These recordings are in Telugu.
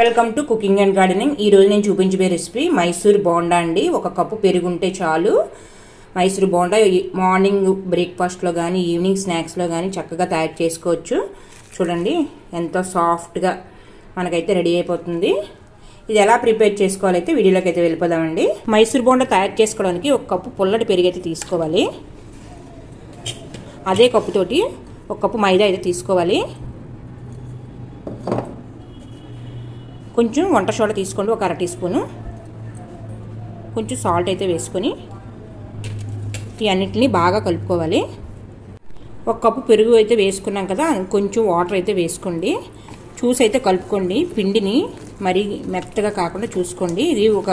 Welcome to cooking and gardening ఈ రోజు నేను చూపించబోయే రెసిపీ మైసూర్ బోండా అండి. ఒక కప్పు పెరుగుంటే చాలు. మైసూర్ బోండా మార్నింగ్ బ్రేక్ఫాస్ట్లో కానీ ఈవినింగ్ స్నాక్స్లో కానీ చక్కగా తయారు చేసుకోవచ్చు. చూడండి ఎంతో సాఫ్ట్గా మనకైతే రెడీ అయిపోతుంది. ఇది ఎలా ప్రిపేర్ చేసుకోవాలైతే వీడియోలోకి అయితే వెళ్ళిపోదామండి. మైసూర్ బోండా తయారు చేసుకోవడానికి ఒక కప్పు పుల్లటి పెరుగు అయితే తీసుకోవాలి. అదే కప్పుతోటి ఒక కప్పు మైదా అయితే తీసుకోవాలి. కొంచెం వంట సోడా తీసుకోండి ఒక అర టీ స్పూను. కొంచెం సాల్ట్ అయితే వేసుకొని ఈ అన్నిటిని బాగా కలుపుకోవాలి. ఒక కప్పు పెరుగు అయితే వేసుకున్నాం కదా కొంచెం వాటర్ అయితే వేసుకోండి. చూసి అయితే కలుపుకోండి. పిండిని మరీ మెత్తగా కాకుండా చూసుకోండి. ఇది ఒక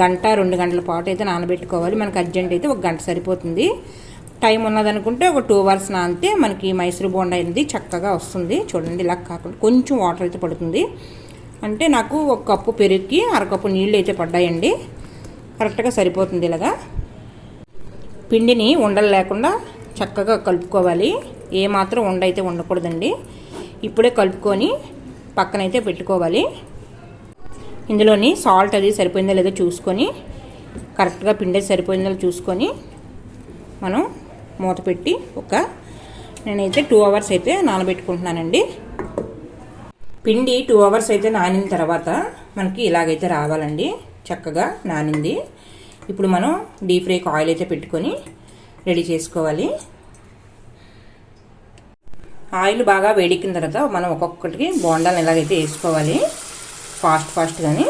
గంట రెండు గంటల పాటు అయితే నానబెట్టుకోవాలి. మనకు అర్జెంట్ అయితే ఒక గంట సరిపోతుంది. టైం ఉన్నదనుకుంటే ఒక టూ అవర్స్ నానితే మనకి మైసూర్ బోండా అనేది చక్కగా వస్తుంది. చూడండి ఇలా కాకుండా కొంచెం వాటర్ అయితే పడుతుంది. అంటే నాకు ఒక కప్పు పెరుగుకి అరకప్పు నీళ్ళు అయితే పడ్డాయండి. కరెక్ట్గా సరిపోతుంది ఇలాగా. పిండిని ఉండలు లేకుండా చక్కగా కలుపుకోవాలి. ఏ మాత్రం ఉండకూడదండి. ఇప్పుడే కలుపుకొని పక్కనైతే పెట్టుకోవాలి. ఇందులోని సాల్ట్ అది సరిపోయిందో లేదో చూసుకొని కరెక్ట్గా పిండి సరిపోయిందో చూసుకొని మనం మూత పెట్టి ఒక నేనైతే టూ అవర్స్ అయితే నానబెట్టుకుంటున్నానండి. పిండి టూ అవర్స్ అయితే నానిన తర్వాత మనకి ఇలాగైతే రావాలండి. చక్కగా నానింది. ఇప్పుడు మనం డీప్ ఫ్రైకి ఆయిల్ అయితే పెట్టుకొని రెడీ చేసుకోవాలి. ఆయిల్ బాగా వేడెక్కిన తర్వాత మనం ఒక్కొక్కటికి బోండాలను ఎలాగైతే వేసుకోవాలి ఫాస్ట్ ఫాస్ట్గాని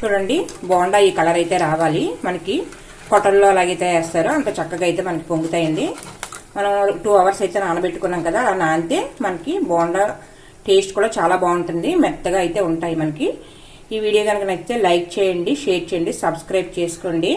చూడండి బోండా ఈ కలర్ అయితే రావాలి. మనకి హోటల్లో అలాగైతే వేస్తారో. అంత చక్కగా అయితే మనకి పొంగుతాయండి. మనం టూ అవర్స్ అయితే నానబెట్టుకున్నాం కదా అలా నానితే మనకి బోండా టేస్ట్ కూడా చాలా బాగుంటుంది. మెత్తగా అయితే ఉంటాయి మనకి. ఈ వీడియో కనుక నచ్చితే లైక్ చేయండి షేర్ చేయండి సబ్స్క్రైబ్ చేసుకోండి.